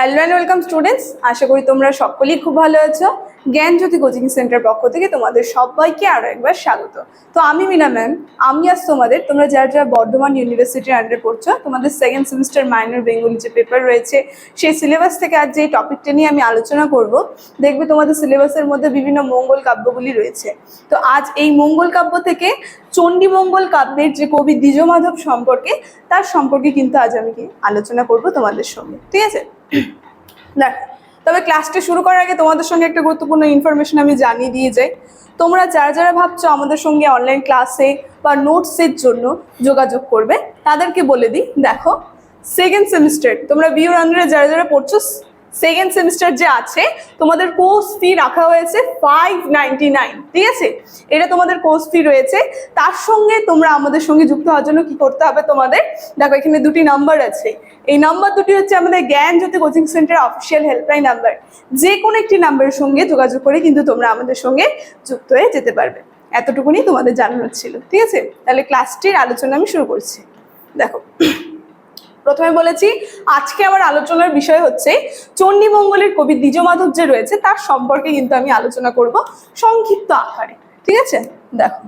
Hello and welcome students আশা করি তোমরা সকলেই খুব ভালো আছো। জ্ঞান জ্যোতি কোচিং সেন্টার পক্ষ থেকে তোমাদের সবাইকে আরও একবার স্বাগত। তো আমি মিনা ম্যাম, আমি আজ তোমাদের, তোমরা যারা যারা বর্ধমান ইউনিভার্সিটির আন্ডারে পড়ছো, তোমাদের সেকেন্ড সেমিস্টার মাইনর বেঙ্গলি যে পেপার রয়েছে, সেই সিলেবাস থেকে আজ যে টপিকটা নিয়ে আমি আলোচনা করব, দেখবে তোমাদের সিলেবাসের মধ্যে বিভিন্ন মঙ্গল কাব্যগুলি রয়েছে। তো আজ এই মঙ্গল কাব্য থেকে চণ্ডী মঙ্গল কাব্যের যে কবি দ্বিজমাধব সম্পর্কে, তার সম্পর্কে কিন্তু আজ আমি আলোচনা করব তোমাদের সঙ্গে, ঠিক আছে? দেখ তবে ক্লাসটা শুরু করার আগে তোমাদের সঙ্গে একটা গুরুত্বপূর্ণ ইনফরমেশন আমি জানিয়ে দিয়ে যাই। তোমরা যারা যারা ভাবছ আমাদের সঙ্গে অনলাইন ক্লাসে বা নোটসের জন্য যোগাযোগ করবে, তাদেরকে বলে দিই, দেখো সেকেন্ড সেমিস্টার তোমরা বিউর আন্ডারে যারা যারা পড়ছো সেকেন্ড সেমিস্টার যে আছে, তোমাদের কোর্স ফি রাখা হয়েছে ফাইভ নাইনটি নাইন ঠিক আছে? এটা তোমাদের কোর্স ফি রয়েছে। তার সঙ্গে তোমরা আমাদের সঙ্গে যুক্ত হওয়ার জন্য কি করতে হবে তোমাদের? দেখো, এখানে দুটি নাম্বার আছে। এই নাম্বার দুটি হচ্ছে আমাদের Gyan Jyoti coaching centre official helpline number যে কোনো একটি নাম্বারের সঙ্গে যোগাযোগ করে কিন্তু তোমরা আমাদের সঙ্গে যুক্ত হয়ে যেতে পারবে। এতটুকুনি তোমাদের জানানোর ছিল, ঠিক আছে? তাহলে ক্লাসটির আলোচনা আমি শুরু করছি। দেখো প্রথমে বলেছি, আজকে আমার আলোচনার বিষয় হচ্ছে চণ্ডীমঙ্গলের কবি দ্বিজমাধব যে রয়েছে, তার সম্পর্কে কিন্তু আমি আলোচনা করব সংক্ষিপ্ত আকারে। ঠিক আছে? দেখো।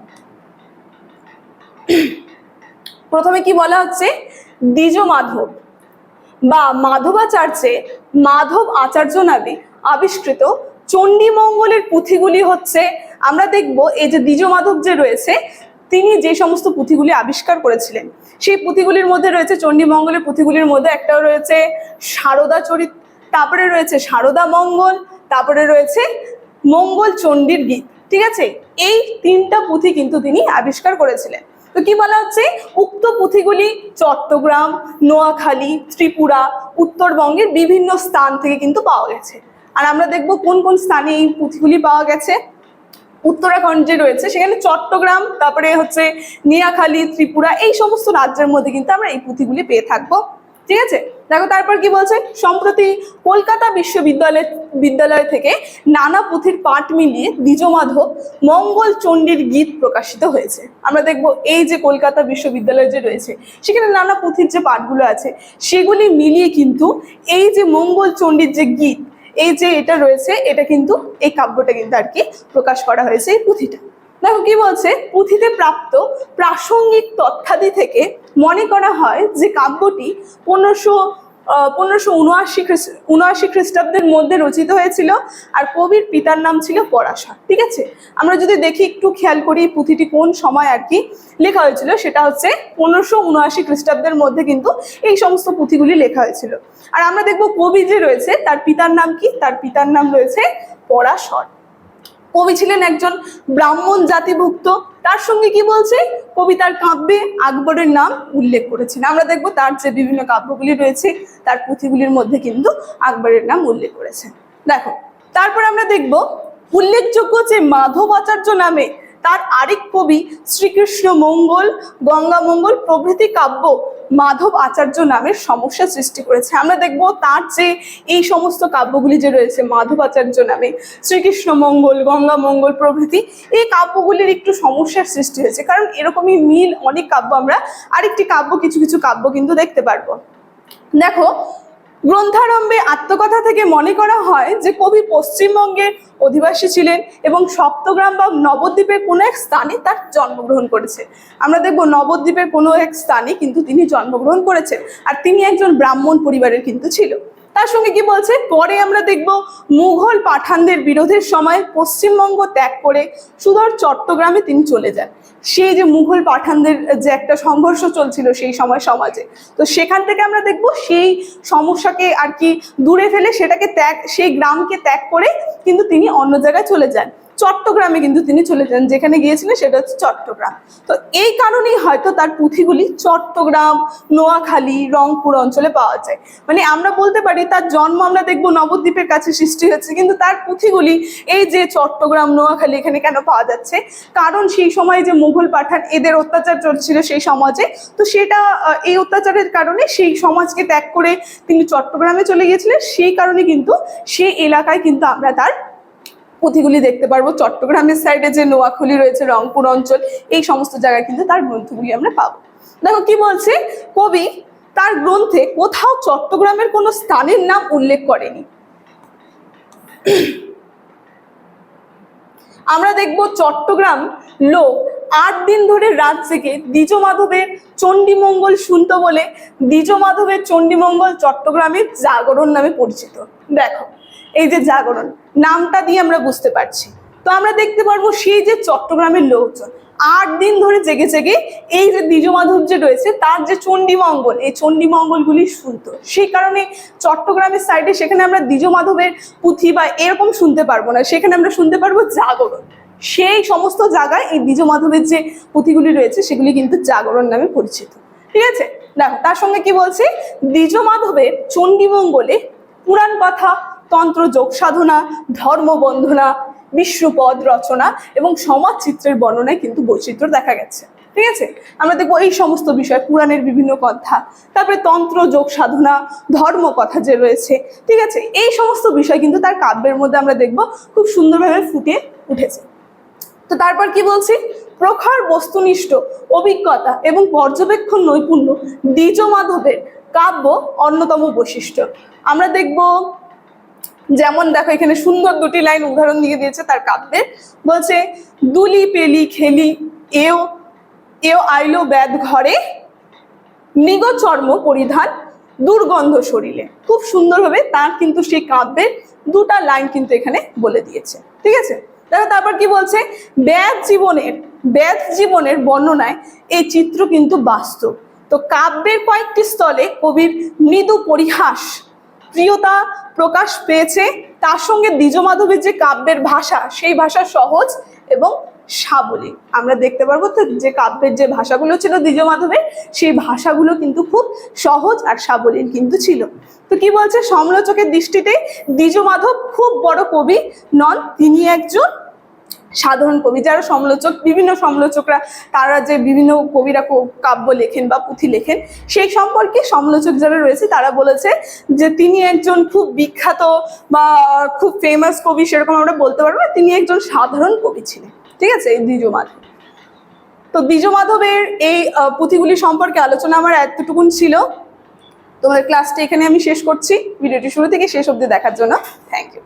প্রথমে কি বলা হচ্ছে? দ্বিজমাধব বা মাধবাচার্যে মাধব আচার্য নামে আবিষ্কৃত চণ্ডীমঙ্গলের পুঁথিগুলি হচ্ছে, আমরা দেখব এই যে দ্বিজমাধব যে রয়েছে তিনি যে সমস্ত পুঁথিগুলি আবিষ্কার করেছিলেন, সেই পুঁথিগুলির মধ্যে রয়েছে চণ্ডীমঙ্গলের পুঁথিগুলির মধ্যে একটা রয়েছে সারদা চরিত, তারপরে রয়েছে সারদা মঙ্গল, তারপরে রয়েছে মঙ্গল চণ্ডীর গীত, ঠিক আছে? এই তিনটা পুঁথি কিন্তু তিনি আবিষ্কার করেছিলেন। তো কি বলা হচ্ছে? উক্ত পুঁথিগুলি চট্টগ্রাম, নোয়াখালী, ত্রিপুরা, উত্তরবঙ্গের বিভিন্ন স্থান থেকে কিন্তু পাওয়া গেছে। আর আমরা দেখব কোন কোন স্থানে এই পুঁথিগুলি পাওয়া গেছে। উত্তরাখণ্ড যে রয়েছে, সেখানে চট্টগ্রাম, তারপরে হচ্ছে নিয়াখালী, ত্রিপুরা, এই সমস্ত রাজ্যের মধ্যে কিন্তু আমরা এই পুঁথিগুলি পেয়ে থাকব। ঠিক আছে? দেখো তারপর কি বলছে? সম্প্রতি কলকাতা বিশ্ববিদ্যালয়, বিদ্যালয় থেকে নানা পুঁথির পাঠ মিলিয়ে দ্বিজমাধব মঙ্গল চণ্ডীর গীত প্রকাশিত হয়েছে। আমরা দেখব এই যে কলকাতা বিশ্ববিদ্যালয় যে রয়েছে, সেখানে নানা পুঁথির যে পাঠগুলো আছে, সেগুলি মিলিয়ে কিন্তু এই যে মঙ্গল চণ্ডীর যে গীত এই যে এটা রয়েছে, এটা কিন্তু এই কাব্যটা কিন্তু আর কি প্রকাশ করা হয়েছে এই পুঁথিটা। দেখো কি বলছে? পুঁথিতে প্রাপ্ত প্রাসঙ্গিক তথ্যাদি থেকে মনে করা হয় যে কাব্যটি পনেরোশো পনেরোশো উনআশি উনআশি খ্রিস্টাব্দের মধ্যে রচিত হয়েছিল আর কবির পিতার নাম ছিল পরাশর, ঠিক আছে? আমরা যদি দেখি, একটু খেয়াল করি পুঁথিটি কোন সময় আর কি লেখা হয়েছিল, সেটা হচ্ছে পনেরোশো উনআশি খ্রিস্টাব্দের মধ্যে কিন্তু এই সমস্ত পুঁথিগুলি লেখা হয়েছিল। আর আমরা দেখব কবি যে রয়েছে, তার পিতার নাম কি? তার পিতার নাম রয়েছে পরাশর। কবি ছিলেন একজন ব্রাহ্মণ জাতিভুক্ত। তার সঙ্গে কি বলছে? কবি তার কাব্যে আকবরের নাম উল্লেখ করেছেন। আমরা দেখব তার যে বিভিন্ন কাব্যগুলি রয়েছে, তার পুঁথিগুলির মধ্যে কিন্তু আকবরের নাম উল্লেখ করেছেন। দেখো, তারপর আমরা দেখব উল্লেখযোগ্য যে মাধব আচার্য নামে তার আরেক কবি শ্রীকৃষ্ণ মঙ্গল, গঙ্গা মঙ্গল প্রভৃতি কাব্য মাধব আচার্য নামের সমস্যা সৃষ্টি করেছে। আমরা দেখব তার যে এই সমস্ত কাব্যগুলি যে রয়েছে, মাধব আচার্য নামে, শ্রীকৃষ্ণ মঙ্গল, গঙ্গা মঙ্গল প্রভৃতি, এই কাব্যগুলির একটু সমস্যার সৃষ্টি হয়েছে। কারণ এরকমই মিল অনেক কাব্য আমরা, আরেকটি কাব্য, কিছু কিছু কাব্য কিন্তু দেখতে পারব। দেখো গ্রন্থারম্ভে আত্মকথা থেকে মনে করা হয় যে কবি পশ্চিমবঙ্গের অধিবাসী ছিলেন এবং সপ্তগ্রাম বা নবদ্বীপের কোনো এক স্থানে তার জন্মগ্রহণ করেছে। আমরা দেখব নবদ্বীপের কোনো এক স্থানে কিন্তু তিনি জন্মগ্রহণ করেছেন আর তিনি একজন ব্রাহ্মণ পরিবারের কিন্তু ছিল। তার সঙ্গে কি বলছে? পরে আমরা দেখব মুঘল পাঠানদের বিরোধের সময় পশ্চিমবঙ্গ ত্যাগ করে সুদূর চট্টগ্রামে তিনি চলে যান। সেই যে মুঘল পাঠানদের যে একটা সংঘর্ষ চলছিল সেই সময় সমাজে। তো সেখান থেকে আমরা দেখব সেই সমস্যাকে আর কি দূরে ফেলে সেটাকে ত্যাগ, সেই গ্রামকে ত্যাগ করে কিন্তু তিনি অন্য জায়গায় চলে যান। চট্টগ্রামে কিন্তু তিনি চলে যান, যেখানে গিয়েছিলেন সেটা হচ্ছে চট্টগ্রাম। তো এই কারণেই হয়তো তার পুঁথিগুলি চট্টগ্রাম, নোয়াখালী, রংপুর অঞ্চলে পাওয়া যায়। মানে আমরা বলতে পারি তার জন্ম আমরা দেখব নবদ্বীপের কাছে সৃষ্টি হচ্ছে কিন্তু তার পুঁথিগুলি এই যে চট্টগ্রাম, নোয়াখালী এখানে কেন পাওয়া যাচ্ছে? কারণ সেই সময় যে মুঘল পাঠান এদের অত্যাচার চলছিল সেই সমাজে। তো সেটা এই অত্যাচারের কারণে সেই সমাজকে ত্যাগ করে তিনি চট্টগ্রামে চলে গিয়েছিলেন। সেই কারণে কিন্তু সেই এলাকায় কিন্তু আমরা তার পুঁথিগুলি দেখতে পারব। চট্টগ্রামের সাইডে যে নোয়াখালী রয়েছে, রংপুর অঞ্চল, এই সমস্ত জায়গায় কিন্তু তার গ্রন্থগুলি আমরা পাবো। দেখো কি বলছে? কবি তার গ্রন্থে কোথাও চট্টগ্রামের কোনো স্থানের নাম উল্লেখ করেনি। আমরা দেখব চট্টগ্রাম লোক আট দিন ধরে রাত জেগে দ্বিজ মাধবের চণ্ডীমঙ্গল শুনতো বলে দ্বিজ মাধবের চণ্ডীমঙ্গল চট্টগ্রামের জাগরণ নামে পরিচিত। দেখো। এই যে জাগরণ, নামটা দিয়ে আমরা বুঝতে পারছি। তো আমরা দেখতে পারব সেই যে চট্টগ্রামের লোকজন, আট দিন ধরে জেগে জেগে এই যে দ্বিজ মাধব যে রয়েছে, তার যে চণ্ডীমঙ্গল, এই চণ্ডীমঙ্গলগুলি শুনতো। সেই কারণে চট্টগ্রামের সাইডে সেখানে আমরা দ্বিজ মাধবের পুঁথি বা এরকম শুনতে পারব না। সেখানে আমরা শুনতে পারব জাগরণ। সেই সমস্ত জায়গায় এই দ্বিজ মাধবের যে পুঁথিগুলি রয়েছে, সেগুলি কিন্তু জাগরণ নামে পরিচিত। ঠিক আছে? দেখো, তার সঙ্গে কি বলছি? দ্বিজ মাধবের চণ্ডীমঙ্গলে পুরাণ কথা তন্ত্র যোগ সাধনা ধর্ম বন্ধনা বিশ্বপদ রচনা এবং সমাজ চিত্রের বর্ণনায় কিন্তু বৈচিত্র্য দেখা গেছে। ঠিক আছে? আমরা দেখব এই সমস্ত বিষয়, পুরাণের বিভিন্ন কথা, তারপরে তন্ত্র যোগ সাধনা ধর্ম কথা যে রয়েছে। ঠিক আছে? এই সমস্ত বিষয় কিন্তু তার কাব্যের মধ্যে আমরা দেখব খুব সুন্দরভাবে ফুটে উঠেছে। তো তারপর কি বলছি? প্রখর বস্তুনিষ্ঠ, অভিজ্ঞতা এবং পর্যবেক্ষণ নৈপুণ্য দ্বিজ মাধবের কাব্য অন্যতম বৈশিষ্ট্য। আমরা দেখব যেমন দেখো, এখানে সুন্দর দুটি লাইন উদাহরণ দিয়ে দিয়েছে, তার কাব্যের বলছে, দুলি পেলি খেলি, এও এও আইলো ব্যাদ ঘরে নিগ চর্ম পরিধান, দুর্গন্ধ শরীরে খুব সুন্দরভাবে তার কিন্তু সেই কাব্যের দুটা লাইন কিন্তু এখানে বলে দিয়েছে। ঠিক আছে? দেখো, তারপর কি বলছে? ব্যাদ জীবনের, ব্যাধ জীবনের বর্ণনায় এই চিত্র কিন্তু বাস্তব। তো কাব্যের কয়েকটি স্থলে কবির মৃদু পরিহাস প্রিয়তা প্রকাশ পেয়েছে, তার সঙ্গে দ্বিজ মাধবের যে কাব্যের ভাষা, সেই ভাষা সহজ এবং সাবলীল। আমরা দেখতে পারব তো যে কাব্যের যে ভাষাগুলো ছিল দ্বিজ মাধবের সেই ভাষাগুলো কিন্তু খুব সহজ আর সাবলীল কিন্তু ছিল। তো কি বলছে? সমালোচকের দৃষ্টিতে দ্বিজ মাধব খুব বড় কবি নন, তিনি একজন সাধারণ কবি যারা সমালোচক, বিভিন্ন সমালোচকরা, তারা যে বিভিন্ন কবিরা কাব্য লেখেন বা পুঁথি লেখেন, সেই সম্পর্কে সমালোচক যারা রয়েছে, তারা বলেছে যে তিনি একজন খুব বিখ্যাত বা খুব ফেমাস কবি, সেরকম আমরা বলতে পারব না, তিনি একজন সাধারণ কবি ছিলেন। ঠিক আছে? এই মাধব। তো দ্বিজ মাধবের এই পুঁথিগুলি সম্পর্কে আলোচনা আমার এতটুকুন ছিল। তোমাদের ক্লাসটা এখানে আমি শেষ করছি। ভিডিওটি শুরু থেকে শেষ অবধি দেখার জন্য থ্যাংক ইউ